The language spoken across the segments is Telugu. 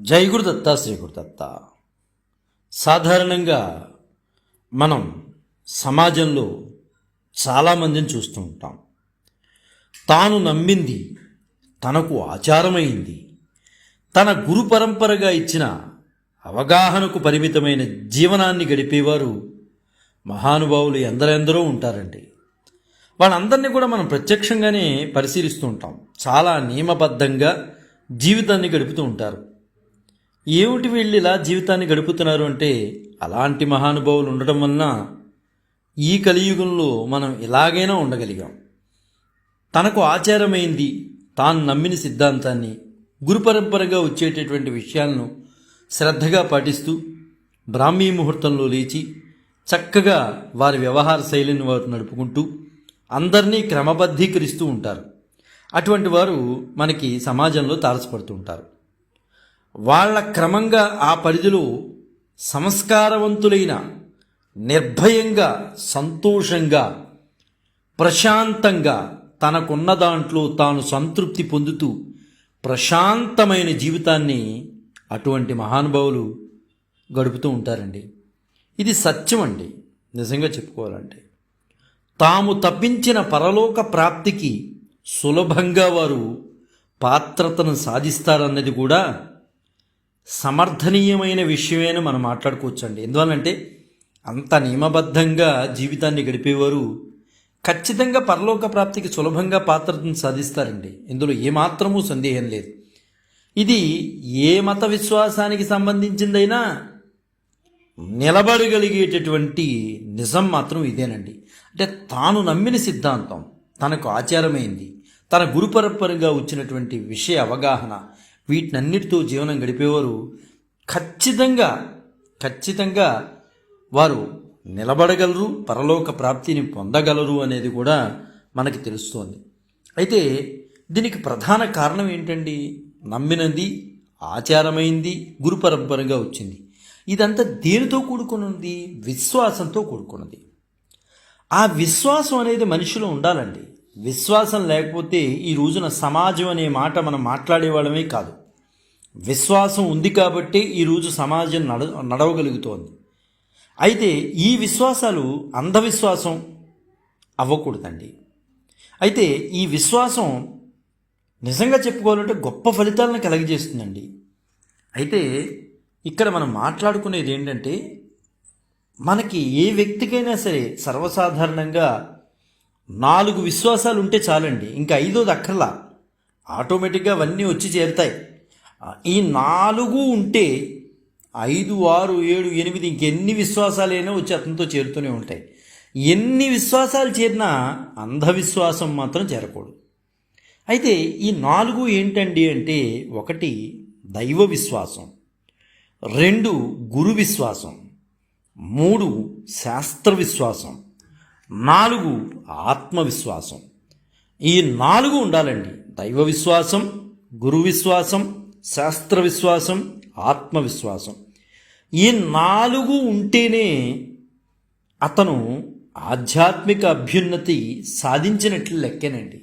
జై గురుదత్త శ్రీ గురుదత్త సాధారణంగా మనం సమాజంలో చాలామందిని చూస్తూ ఉంటాం. తాను నమ్మింది తనకు ఆచారమైంది తన గురు పరంపరగా ఇచ్చిన అవగాహనకు పరిమితమైన జీవనాన్ని గడిపేవారు మహానుభావులు ఎందరెందరో ఉంటారండి. వాళ్ళందరినీ కూడా మనం ప్రత్యక్షంగానే పరిశీలిస్తూ ఉంటాం. చాలా నియమబద్ధంగా జీవితాన్ని గడుపుతూ ఉంటారు. ఏమిటి వీళ్ళు ఇలా జీవితాన్ని గడుపుతున్నారు అంటే అలాంటి మహానుభావులు ఉండటం వలన ఈ కలియుగంలో మనం ఇలాగైనా ఉండగలిగాం. తనకు ఆచారమైంది తాను నమ్మిన సిద్ధాంతాన్ని గురుపరంపరగా వచ్చేటటువంటి విషయాలను శ్రద్ధగా పాటిస్తూ బ్రాహ్మీ ముహూర్తంలో లేచి చక్కగా వారి వ్యవహార శైలిని వారు నడుపుకుంటూ అందరినీ క్రమబద్ధీకరిస్తూ ఉంటారు. అటువంటి వారు మనకి సమాజంలో తారసపడుతూ ఉంటారు. వాళ్ళ క్రమంగా ఆ పరిధిలో సంస్కారవంతులైన నిర్భయంగా సంతోషంగా ప్రశాంతంగా తనకున్న దాంట్లో తాను సంతృప్తి పొందుతూ ప్రశాంతమైన జీవితాన్ని అటువంటి మహానుభావులు గడుపుతూ ఉంటారండి. ఇది సత్యం అండి. నిజంగా చెప్పుకోవాలంటే. తాము తప్పించిన పరలోక ప్రాప్తికి సులభంగా వారు పాత్రతను సాధిస్తారన్నది కూడా సమర్థనీయమైన విషయమేని మనం మాట్లాడుకోవచ్చండి. ఎందువల్లంటే అంత నియమబద్ధంగా జీవితాన్ని గడిపేవారు ఖచ్చితంగా పరలోక ప్రాప్తికి సులభంగా పాత్రతను సాధిస్తారండి. ఇందులో ఏమాత్రమూ సందేహం లేదు. ఇది ఏ మత విశ్వాసానికి సంబంధించిందైనా నిలబడగలిగేటటువంటి నిజం మాత్రం ఇదేనండి. అంటే తాను నమ్మిన సిద్ధాంతం తనకు ఆచారమైంది తన గురుపరంపరగా వచ్చినటువంటి విషయ అవగాహన వీటినన్నిటితో జీవనం గడిపేవారు ఖచ్చితంగా ఖచ్చితంగా వారు నిలబడగలరు పరలోక ప్రాప్తిని పొందగలరు అనేది కూడా మనకి తెలుస్తోంది. అయితే దీనికి ప్రధాన కారణం ఏంటండి? నమ్మినది ఆచారమైంది గురుపరంపరగా వచ్చింది. ఇదంతా దేనితో కూడుకున్నది? విశ్వాసంతో కూడుకున్నది. ఆ విశ్వాసం అనేది మనిషిలో ఉండాలండి. విశ్వాసం లేకపోతే ఈ రోజున సమాజం అనే మాట మనం మాట్లాడేవాళ్ళమే కాదు. విశ్వాసం ఉంది కాబట్టి ఈరోజు సమాజం నడ నడవగలుగుతోంది. అయితే ఈ విశ్వాసాలు అంధవిశ్వాసం అవ్వకూడదండి. అయితే ఈ విశ్వాసం నిజంగా చెప్పుకోవాలంటే గొప్ప ఫలితాలను కలగజేస్తుందండి. అయితే ఇక్కడ మనం మాట్లాడుకునేది ఏంటంటే మనకి ఏ వ్యక్తికైనా సరే సర్వసాధారణంగా నాలుగు విశ్వాసాలు ఉంటే చాలండి. ఇంకా ఐదోది అక్కర్లా. ఆటోమేటిక్గా అవన్నీ వచ్చి చేరుతాయి. ఈ నాలుగు ఉంటే ఐదు ఆరు ఏడు ఎనిమిది ఇంకెన్ని విశ్వాసాలైనా వచ్చి అతనితో చేరుతూనే ఉంటాయి. ఎన్ని విశ్వాసాలు చేరినా అంధవిశ్వాసం మాత్రం చేరకూడదు. అయితే ఈ నాలుగు ఏంటండి అంటే ఒకటి దైవ విశ్వాసం రెండు గురు విశ్వాసం మూడు శాస్త్ర విశ్వాసం నాలుగు ఆత్మవిశ్వాసం ఈ నాలుగు ఉండాలండి. దైవ విశ్వాసం గురు విశ్వాసం శాస్త్ర విశ్వాసం ఆత్మవిశ్వాసం. ఈ నాలుగు ఉంటేనే అతను ఆధ్యాత్మిక అభ్యున్నతి సాధించినట్లు లెక్కేనండి.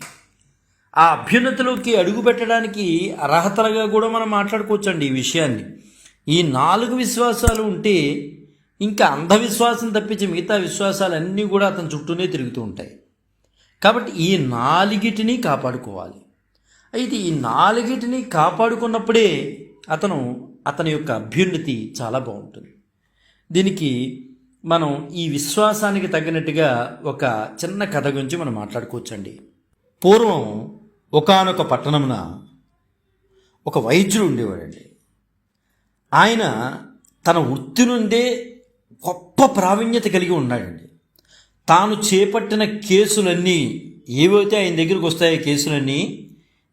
ఆ అభ్యున్నతిలోకి అడుగు పెట్టడానికి అర్హతలుగా కూడా మనం మాట్లాడుకోవచ్చండి ఈ విషయాన్ని. ఈ నాలుగు విశ్వాసాలు ఉంటే ఇంకా అంధవిశ్వాసం తప్పించి మిగతా విశ్వాసాలన్నీ కూడా అతని చుట్టూనే తిరుగుతూ ఉంటాయి. కాబట్టి ఈ నాలుగిటిని కాపాడుకోవాలి. అయితే ఈ నాలుగిటిని కాపాడుకున్నప్పుడే అతను అతని యొక్క అభ్యున్నతి చాలా బాగుంటుంది. దీనికి మనం ఈ విశ్వాసానికి తగినట్టుగా ఒక చిన్న కథ గురించి మనం మాట్లాడుకోవచ్చండి. పూర్వం ఒకానొక పట్టణమున ఒక వైద్యుడు ఉండేవాడండి. ఆయన తన వృత్తి నుండే గొప్ప ప్రావీణ్యత కలిగి ఉన్నాడండి. తాను చేపట్టిన కేసులన్నీ ఏవైతే ఆయన దగ్గరికి వస్తాయో కేసులన్నీ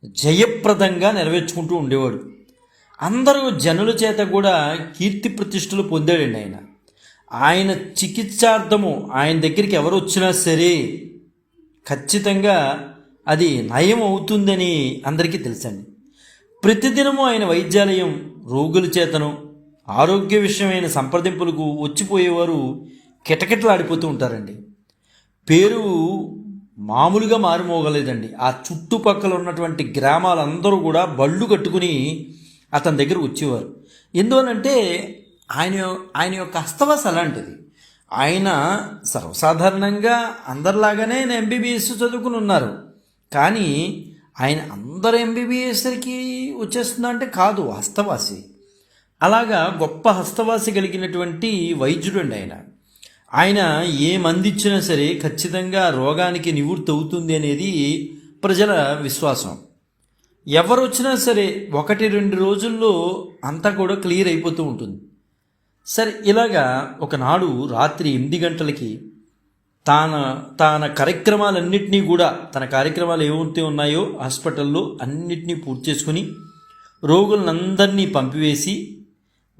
జయప్రదంగా నెరవేర్చుకుంటూ ఉండేవాడు. అందరూ జనుల చేత కూడా కీర్తి ప్రతిష్టలు పొందాడండి ఆయన. ఆయన చికిత్సార్థము ఆయన దగ్గరికి ఎవరు వచ్చినా సరే ఖచ్చితంగా అది నయం అవుతుందని అందరికీ తెలుసండి. ప్రతిదినము ఆయన వైద్యాలయం రోగుల చేతను ఆరోగ్య విషయమైన సంప్రదింపులకు వచ్చిపోయేవారు కిటకిటలాడిపోతూ ఉంటారండి. పేరు మామూలుగా మారుమోగలేదండి. ఆ చుట్టుపక్కల ఉన్నటువంటి గ్రామాలందరూ కూడా బళ్ళు కట్టుకుని అతని దగ్గర వచ్చేవారు. ఎందువనంటే ఆయన ఆయన యొక్క హస్తవాస అలాంటిది. ఆయన సర్వసాధారణంగా అందరిలాగానే ఎంబీబీఎస్ చదువుకుని ఉన్నారు. కానీ ఆయన అందరు ఎంబీబీఎస్కి వచ్చేస్తుందా అంటే కాదు హస్తవాసి అలాగా గొప్ప హస్తవాసి కలిగినటువంటి వైద్యుడు అండి ఆయన. ఆయన ఏ మందిచ్చినా సరే ఖచ్చితంగా రోగానికి నివృత్తి అవుతుంది అనేది ప్రజల విశ్వాసం. ఎవరు వచ్చినా సరే ఒకటి రెండు రోజుల్లో అంతా కూడా క్లియర్ అయిపోతూ ఉంటుంది. సరే ఇలాగా ఒకనాడు రాత్రి ఎనిమిది గంటలకి తాన తన కార్యక్రమాలన్నింటినీ కూడా తన కార్యక్రమాలు ఏమైతే ఉన్నాయో హాస్పిటల్లో అన్నిటినీ పూర్తి చేసుకుని రోగులందరినీ పంపివేసి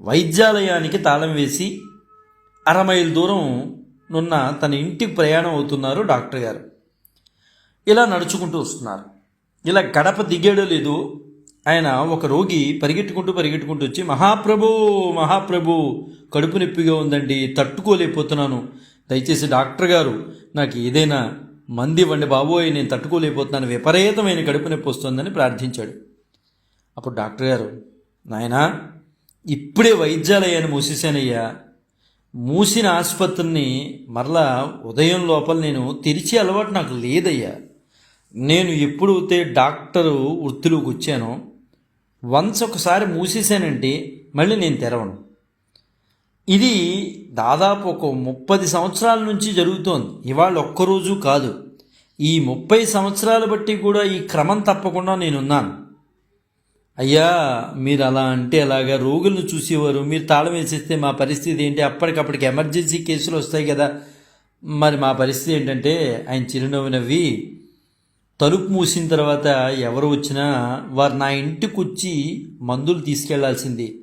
వైద్యాలయానికి తాళం వేసి అరమైల్ దూరం నున్న తన ఇంటికి ప్రయాణం అవుతున్నారు డాక్టర్ గారు. ఇలా నడుచుకుంటూ వస్తున్నారు. ఇలా గడప దిగాడో లేదు. ఆయన ఒక రోగి పరిగెట్టుకుంటూ పరిగెట్టుకుంటూ వచ్చి మహాప్రభు మహాప్రభు కడుపు నొప్పిగా ఉందండి తట్టుకోలేకపోతున్నాను. దయచేసి డాక్టర్ గారు నాకు ఏదైనా మంది ఇవ్వండి బాబోయ్ నేను తట్టుకోలేకపోతున్నాను. విపరీతమైన కడుపు నొప్పి వస్తుందని ప్రార్థించాడు. అప్పుడు డాక్టర్ గారు నాయనా ఇప్పుడే వైద్యాలయాన్ని మూసేశానయ్యా. మూసిన ఆసుపత్రిని మరలా ఉదయం లోపల నేను తెరిచే అలవాటు నాకు లేదయ్యా. నేను ఎప్పుడైతే డాక్టరు వృత్తిలోకి వచ్చానో వన్స్ ఒకసారి మూసేశానంటే మళ్ళీ నేను తెరవను. ఇది దాదాపు ఒక ముప్పది సంవత్సరాల నుంచి జరుగుతోంది. ఇవాళ ఒక్కరోజు కాదు. ఈ ముప్పై సంవత్సరాలు బట్టి కూడా ఈ క్రమం తప్పకుండా నేనున్నాను. అయ్యా మీరు అలా అంటే అలాగా రోగులను చూసేవారు. మీరు తాళం వేసేస్తే మా పరిస్థితి ఏంటి? అప్పటికప్పటికి ఎమర్జెన్సీ కేసులు వస్తాయి కదా. మరి మా పరిస్థితి ఏంటంటే ఆయన చిరునవ్వు నవ్వి తలుపు మూసిన తర్వాత ఎవరు వచ్చినా వారు నా ఇంటికి వచ్చి మందులు తీసుకెళ్ళాల్సింది.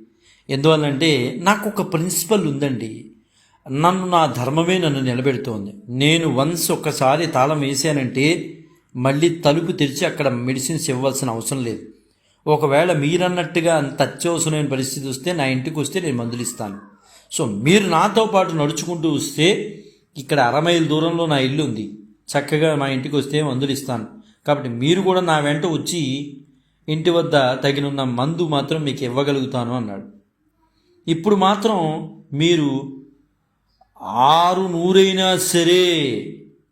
ఎందువల్లంటే నాకు ఒక ప్రిన్సిపల్ ఉందండి. నన్ను నా ధర్మమే నన్ను నిలబెడుతోంది. నేను వన్స్ ఒక్కసారి తాళం వేసానంటే మళ్ళీ తలుపు తెరిచి అక్కడ మెడిసిన్స్ ఇవ్వాల్సిన అవసరం లేదు. ఒకవేళ మీరన్నట్టుగా అంత అత్యవసరమైన పరిస్థితి వస్తే నా ఇంటికి వస్తే నేను మందులు ఇస్తాను. సో మీరు నాతో పాటు నడుచుకుంటూ వస్తే ఇక్కడ అరమైల దూరంలో నా ఇల్లు ఉంది. చక్కగా మా ఇంటికి వస్తే మందులు ఇస్తాను. కాబట్టి మీరు కూడా నా వెంట వచ్చి ఇంటి వద్ద తగినున్న మందు మాత్రం మీకు ఇవ్వగలుగుతాను అన్నాడు. ఇప్పుడు మాత్రం మీరు ఆరు నూరైనా సరే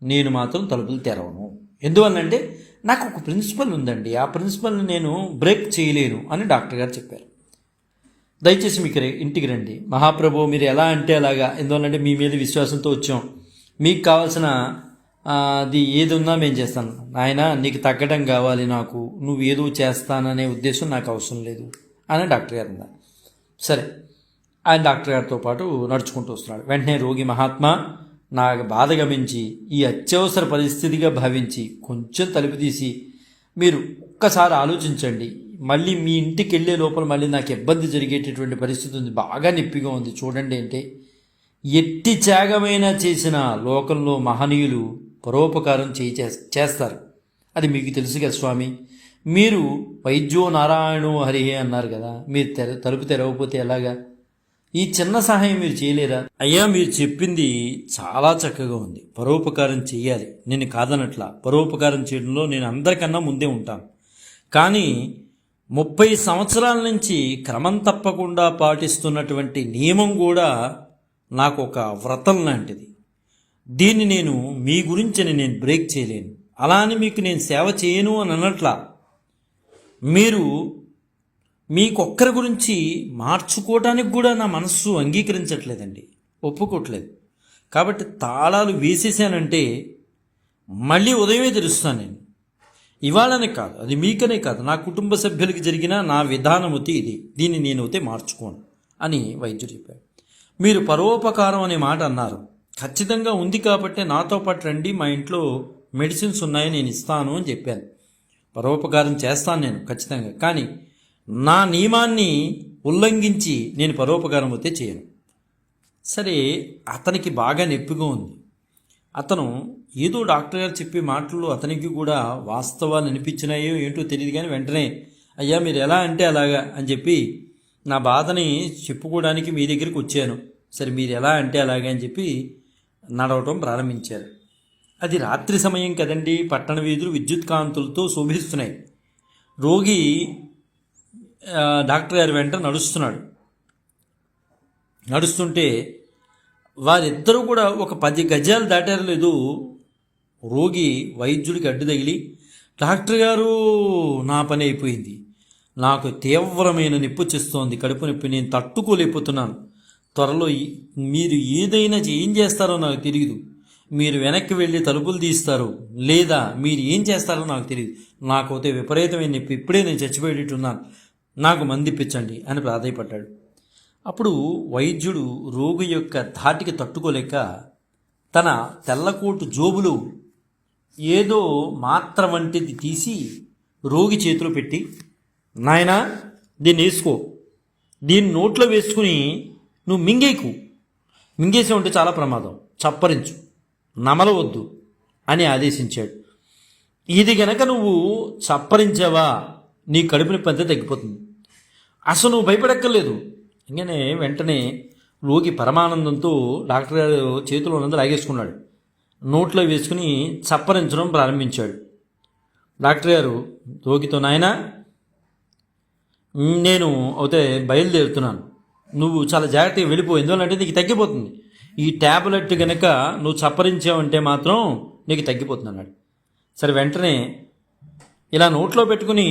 నేను మాత్రం తలుపులు తెరవను. ఎందువల్లంటే నాకు ఒక ప్రిన్సిపల్ ఉందండి. ఆ ప్రిన్సిపల్ని నేను బ్రేక్ చేయలేను అని డాక్టర్ గారు చెప్పారు. దయచేసి మీకు ఇంటికి రండి. మహాప్రభు మీరు ఎలా అంటే అలాగా? ఎందువల్లంటే మీ మీద విశ్వాసంతో వచ్చాం. మీకు కావాల్సిన అది ఏది ఉన్నా మేము చేస్తాను. ఆయన నీకు తగ్గడం కావాలి నాకు. నువ్వు ఏదో చేస్తాననే ఉద్దేశం నాకు అవసరం లేదు అని డాక్టర్ గారు అన్నారు. సరే. ఆయన డాక్టర్ గారితో పాటు నడుచుకుంటూ వస్తున్నాడు. వెంటనే రోగి మహాత్మా నా బాధ గమించి ఈ అత్యవసర పరిస్థితిగా భావించి కొంచెం తలుపు తీసి మీరు ఒక్కసారి ఆలోచించండి. మళ్ళీ మీ ఇంటికి వెళ్ళే లోపల మళ్ళీ నాకు ఇబ్బంది జరిగేటటువంటి పరిస్థితి ఉంది. బాగా నొప్పిగా ఉంది. చూడండి అంటే ఎట్టి త్యాగమైనా చేసిన లోకంలో మహనీయులు పరోపకారం చేయి చేస్తారు. అది మీకు తెలుసు కదా స్వామి. మీరు వైద్యో నారాయణో హరిహే అన్నారు కదా. మీరు తెర తలుపు తెరవకపోతే ఎలాగా? ఈ చిన్న సహాయం మీరు చేయలేరా? అయ్యా మీరు చెప్పింది చాలా చక్కగా ఉంది. పరోపకారం చెయ్యాలి. నేను కాదనట్లా. పరోపకారం చేయడంలో నేను అందరికన్నా ముందే ఉంటాను. కానీ ముప్పై సంవత్సరాల నుంచి క్రమం తప్పకుండా పాటిస్తున్నటువంటి నియమం కూడా నాకు ఒక వ్రతం లాంటిది. దీన్ని నేను మీ గురించి నేను బ్రేక్ చేయలేను. అలా అని మీకు నేను సేవ చేయను అని అనట్లా మీరు మీకొక్కరి గురించి మార్చుకోవటానికి కూడా నా మనస్సు అంగీకరించట్లేదండి. ఒప్పుకోవట్లేదు. కాబట్టి తాళాలు వేసేసానంటే మళ్ళీ ఉదయమే తెరుస్తాను నేను. ఇవాళనే కాదు అది మీకనే కాదు నా కుటుంబ సభ్యులకి జరిగిన నా విధానమతి ఇది. దీన్ని నేను అయితే మార్చుకోను అని వైద్యుడు చెప్పాడు మీరు పరోపకారం అనే మాట అన్నారు. ఖచ్చితంగా ఉంది కాబట్టి నాతో పాటు రండి మా ఇంట్లో మెడిసిన్స్ ఉన్నాయి నేను ఇస్తాను అని చెప్పాను. పరోపకారం చేస్తాను నేను ఖచ్చితంగా. కానీ నా నియమాన్ని ఉల్లంఘించి నేను పరోపకారం అయితే చేయను. సరే అతనికి బాగా నొప్పిగా ఉంది. అతను ఏదో డాక్టర్ గారు చెప్పే మాటలు అతనికి కూడా వాస్తవాలు అనిపించినాయో ఏంటో తెలియదు కానీ వెంటనే అయ్యా మీరు ఎలా అంటే అలాగా అని చెప్పి నా బాధని చెప్పుకోవడానికి మీ దగ్గరికి వచ్చాను. సరే మీరు ఎలా అంటే అలాగా అని చెప్పి నడవటం ప్రారంభించారు. అది రాత్రి సమయం కదండి. పట్టణ వీధులు విద్యుత్ కాంతులతో శోభిస్తున్నాయి. రోగి డాక్టర్ గారి వెంట నడుస్తున్నాడు. నడుస్తుంటే వారిద్దరూ కూడా ఒక పది గజాలు దాటారు. లేదు రోగి వైద్యుడికి అడ్డు తగిలి డాక్టర్ గారు నా పని అయిపోయింది. నాకు తీవ్రమైన నొప్పి వచ్చేస్తోంది. కడుపు నొప్పి నేను తట్టుకోలేకపోతున్నాను. త్వరలో మీరు ఏదైనా ఏం చేస్తారో నాకు తెలియదు మీరు వెనక్కి వెళ్ళి తలుపులు తీస్తారు. లేదా మీరు ఏం చేస్తారో నాకు తెలియదు నాకైతే విపరీతమైన నొప్పి. ఇప్పుడే నేను చచ్చిపోయేటట్టున్నాను. నాకు మందిప్పించండి అని ప్రాధాయపడ్డాడు. అప్పుడు వైద్యుడు రోగి యొక్క ధాటికి తట్టుకోలేక తన తెల్లకోటు జోబులు ఏదో మాత్ర వంటిది తీసి రోగి చేతిలో పెట్టి నాయనా దీన్ని వేసుకో. దీన్ని నోట్లో వేసుకుని నువ్వు మింగేకు. మింగేసి ఉంటే చాలా ప్రమాదం. చప్పరించు. నమలవద్దు అని ఆదేశించాడు. ఇది గనక నువ్వు చప్పరించావా నీ కడుపు పెద్ద తగ్గిపోతుంది. అసలు నువ్వు భయపడక్కర్లేదు. ఇంకనే వెంటనే రోగి పరమానందంతో డాక్టర్ గారు చేతిలో ఉన్నది లాగేసుకున్నాడు. నోట్లో వేసుకుని చప్పరించడం ప్రారంభించాడు. డాక్టర్ గారు రోగితో నాయనా నేను అయితే బయలుదేరుతున్నాను. నువ్వు చాలా జాగ్రత్తగా వెళ్ళిపో ఎందువల్లంటే నీకు తగ్గిపోతుంది. ఈ ట్యాబ్లెట్ కనుక నువ్వు చప్పరించావంటే మాత్రం నీకు తగ్గిపోతుంది అన్నాడు. సరే వెంటనే ఇలా నోట్లో పెట్టుకుని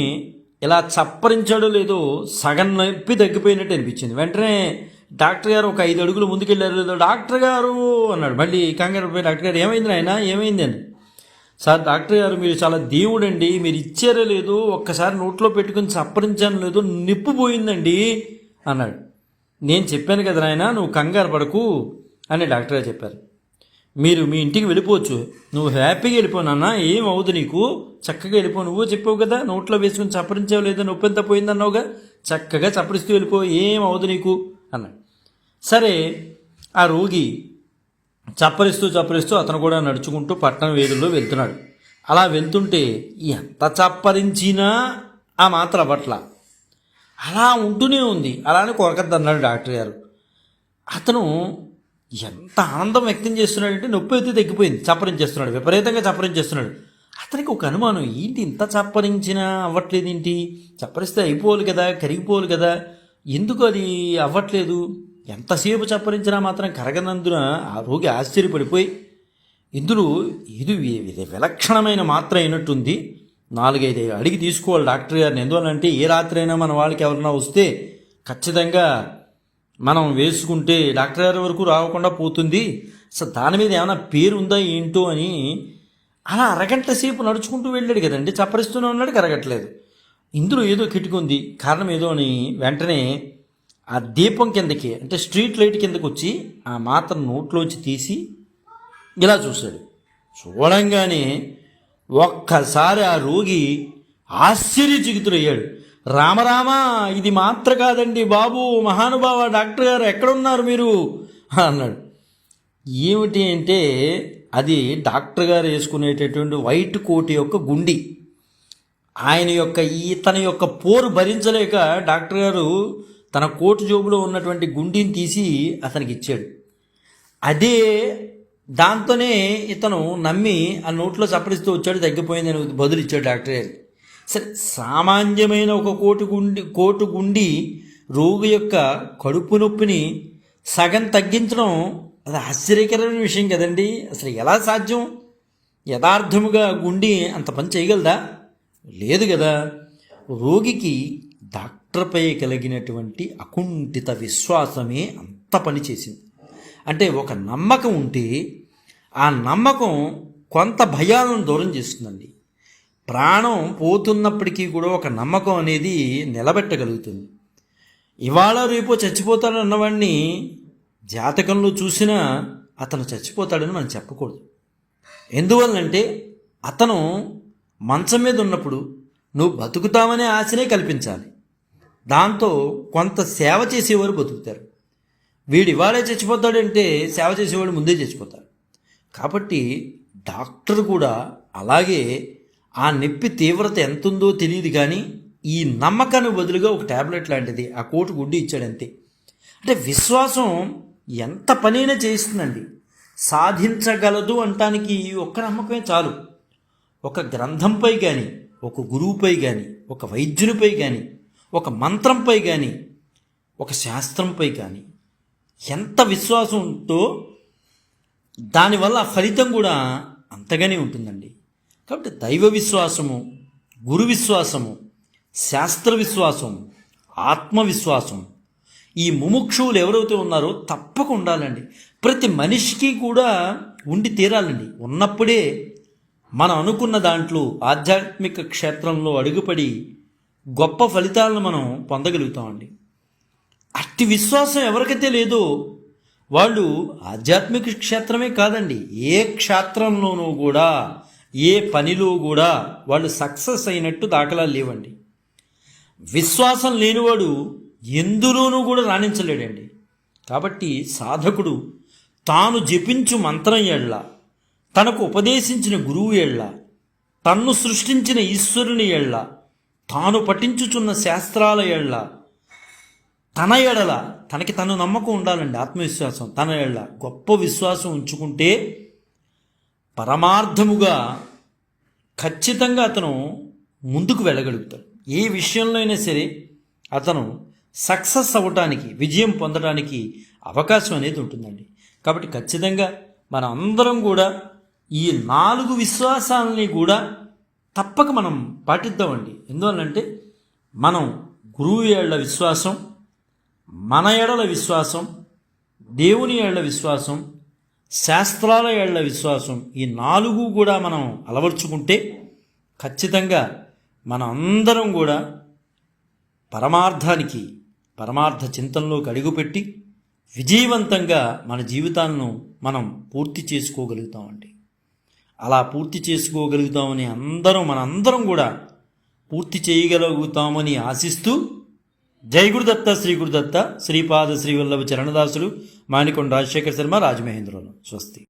ఇలా చప్పరించాడో లేదో సగం నొప్పి తగ్గిపోయినట్టు అనిపించింది. వెంటనే డాక్టర్ గారు ఒక ఐదు అడుగులు ముందుకెళ్ళారు. లేదో డాక్టర్ గారు అన్నాడు. మళ్ళీ కంగారు పోయి డాక్టర్ గారు ఏమైంది ఆయన ఏమైంది? అని. సార్ డాక్టర్ గారు మీరు చాలా దేవుడండి. మీరు ఇచ్చారో లేదో ఒక్కసారి నోట్లో పెట్టుకుని చప్పరించాను లేదో నిప్పు పోయిందండి అన్నాడు. నేను చెప్పాను కదా నాయన నువ్వు కంగారు పడకు అని డాక్టర్ గారు చెప్పారు. మీరు మీ ఇంటికి వెళ్ళిపోవచ్చు. నువ్వు హ్యాపీగా వెళ్ళిపో నాన్న ఏం అవ్వదు నీకు. చక్కగా వెళ్ళిపో. నువ్వు చెప్పావు కదా నోట్లో వేసుకుని చప్పరించావు లేదా నొప్పి ఎంత పోయిందన్నావుగా? చక్కగా చప్పరిస్తూ వెళ్ళిపో ఏం అవ్వదు నీకు అన్నాడు. సరే ఆ రోగి చప్పరిస్తూ చప్పరిస్తూ అతను కూడా నడుచుకుంటూ పట్టణ వీధుల్లో వెళ్తున్నాడు. అలా వెళ్తుంటే ఎంత చప్పరించినా ఆ మాత్ర పట్ల. అలా ఉంటూనే ఉంది. అలానే కొరకద్దన్నాడు డాక్టర్ గారు. అతను ఎంత ఆనందం వ్యక్తం చేస్తున్నాడంటే నొప్పి అయితే తగ్గిపోయింది. చప్పరించేస్తున్నాడు విపరీతంగా చప్పరించేస్తున్నాడు అతనికి ఒక అనుమానం ఏంటి ఇంత చప్పరించినా అవ్వట్లేదు ఏంటి? చప్పరిస్తే అయిపోవాలి కదా కరిగిపోవాలి కదా. ఎందుకు అది అవ్వట్లేదు? ఎంతసేపు చప్పరించినా మాత్రం కరగనందున ఆ రోగి ఆశ్చర్యపడిపోయి ఇందులో ఇది విలక్షణమైన మాత్ర అయినట్టుంది. నాలుగైదు అడిగి తీసుకోవాలి డాక్టర్ గారిని. ఎందువల్లంటే ఏ రాత్రి అయినా మన వాళ్ళకి ఎవరైనా వస్తే ఖచ్చితంగా మనం వేసుకుంటే డాక్టర్ గారి వరకు రాకుండా పోతుంది. అసలు దాని మీద ఏమైనా పేరు ఉందా ఏంటో అని అలా అరగంట సేపు నడుచుకుంటూ వెళ్ళాడు కదండి. చప్పరిస్తూనే ఉన్నాడు కరగట్లేదు. ఇందులో ఏదో కిటుకుంది కారణం ఏదో అని వెంటనే ఆ దీపం కిందకి అంటే స్ట్రీట్ లైట్ కిందకి వచ్చి ఆ మాత్ర నోట్లోంచి తీసి ఇలా చూశాడు. చూడంగానే ఒక్కసారి ఆ రోగి ఆశ్చర్యచకితుడయ్యాడు. రామరామ ఇది మాత్ర కాదండి బాబు. మహానుభావ డాక్టర్ గారు ఎక్కడున్నారు మీరు? అన్నాడు. ఏమిటి అంటే అది డాక్టర్ గారు వేసుకునేటటువంటి వైట్ కోట్ యొక్క గుండి. ఆయన యొక్క తన యొక్క పోరు భరించలేక డాక్టర్ గారు తన కోటు జోబులో ఉన్నటువంటి గుండిని తీసి అతనికి ఇచ్చాడు. అదే దాంతోనే ఇతను నమ్మి ఆ నోట్లో చప్పరిస్తూ వచ్చాడు తగ్గిపోయిందని బదులు ఇచ్చాడు డాక్టర్ గారు సరే సామాన్యమైన ఒక కోటు గుండి కోటు గుండి రోగి యొక్క కడుపు నొప్పిని సగం తగ్గించడం అది ఆశ్చర్యకరమైన విషయం కదండి. అసలు ఎలా సాధ్యం? యథార్థముగా గుండి అంత పని చేయగలదా? లేదు కదా. రోగికి డాక్టర్పై కలిగినటువంటి అకుంఠిత విశ్వాసమే అంత పని చేసింది. అంటే ఒక నమ్మకం ఉంటే ఆ నమ్మకం కొంత భయాలను దూరం చేస్తుందండి. ప్రాణం పోతున్నప్పటికీ కూడా ఒక నమ్మకం అనేది నిలబెట్టగలుగుతుంది. ఇవాళ రేపో చచ్చిపోతాడు అన్నవాడిని జాతకంలో చూసినా అతను చచ్చిపోతాడని మనం చెప్పకూడదు. ఎందువల్లంటే అతను మంచం మీద ఉన్నప్పుడు నువ్వు బతుకుతావనే ఆశనే కల్పించాలి. దాంతో కొంత సేవ చేసేవారు బతుకుతారు. వీడు ఇవాళే చచ్చిపోతాడంటే సేవ చేసేవాడు ముందే చచ్చిపోతాడు. కాబట్టి డాక్టర్ కూడా అలాగే ఆ నొప్పి తీవ్రత ఎంత ఉందో తెలియదు కానీ ఈ నమ్మకాన్ని బదులుగా ఒక ట్యాబ్లెట్ లాంటిది ఆ కోటు గుడ్డి ఇచ్చాడంతే. అంటే విశ్వాసం ఎంత పనైనా చేయిస్తుందండి సాధించగలదు అంటానికి ఈ ఒక్క నమ్మకమే చాలు. ఒక గ్రంథంపై కానీ ఒక గురువుపై కానీ ఒక వైద్యునిపై కానీ ఒక మంత్రంపై కానీ ఒక శాస్త్రంపై కానీ ఎంత విశ్వాసం ఉందో దానివల్ల ఫలితం కూడా అంతగానే ఉంటుందండి. కాబట్టి దైవ విశ్వాసము గురు విశ్వాసము శాస్త్ర విశ్వాసం ఆత్మవిశ్వాసం ఈ ముముక్షువులు ఎవరైతే ఉన్నారో తప్పక ఉండాలండి. ప్రతి మనిషికి కూడా ఉండి తీరాలండి. ఉన్నప్పుడే మనం అనుకున్న దాంట్లో ఆధ్యాత్మిక క్షేత్రంలో అడుగుపడి గొప్ప ఫలితాలను మనం పొందగలుగుతామండి. అట్టి విశ్వాసం ఎవరికైతే లేదో వాళ్ళు ఆధ్యాత్మిక క్షేత్రమే కాదండి. ఏ క్షేత్రంలోనూ కూడా ఏ పనిలో కూడా వాళ్ళు సక్సెస్ అయినట్టు దాఖలాలు లేవండి. విశ్వాసం లేనివాడు ఎందులోనూ కూడా రాణించలేడండి. కాబట్టి సాధకుడు తాను జపించు మంత్రం ఎళ్ళ తనకు ఉపదేశించిన గురువు ఎళ్ళ తన్ను సృష్టించిన ఈశ్వరుని ఎళ్ళ తాను పఠించుచున్న శాస్త్రాల ఎళ్ళ తన ఎడల తనకి తను నమ్మకం ఉండాలండి ఆత్మవిశ్వాసం తన ఎళ్ళ గొప్ప విశ్వాసం ఉంచుకుంటే పరమార్థముగా ఖచ్చితంగా అతను ముందుకు వెళ్ళగలుగుతాడు. ఏ విషయంలో అయినా సరే అతను సక్సెస్ అవ్వటానికి విజయం పొందడానికి అవకాశం అనేది ఉంటుందండి. కాబట్టి ఖచ్చితంగా మన అందరం కూడా ఈ నాలుగు విశ్వాసాలని కూడా తప్పక మనం పాటిద్దామండి. ఎందువల్లంటే మనం గురువు ఏళ్ళ విశ్వాసం మన ఏడల విశ్వాసం దేవుని ఏళ్ళ విశ్వాసం శాస్త్రాల ఏళ్ళ విశ్వాసం ఈ నాలుగు కూడా మనం అలవర్చుకుంటే ఖచ్చితంగా మన అందరం కూడా పరమార్థానికి పరమార్థ చింతనలోకి అడుగుపెట్టి విజయవంతంగా మన జీవితాలను మనం పూర్తి చేసుకోగలుగుతామండి. అలా పూర్తి చేసుకోగలుగుతామని అందరం మనందరం కూడా పూర్తి చేయగలుగుతామని ఆశిస్తూ జై గురుదత్త శ్రీ గురుదత్త శ్రీపాద శ్రీవల్లభ చరణదాసులు మాణికొండ రాజశేఖర శర్మ రాజమహేంద్రులు. స్వస్తి.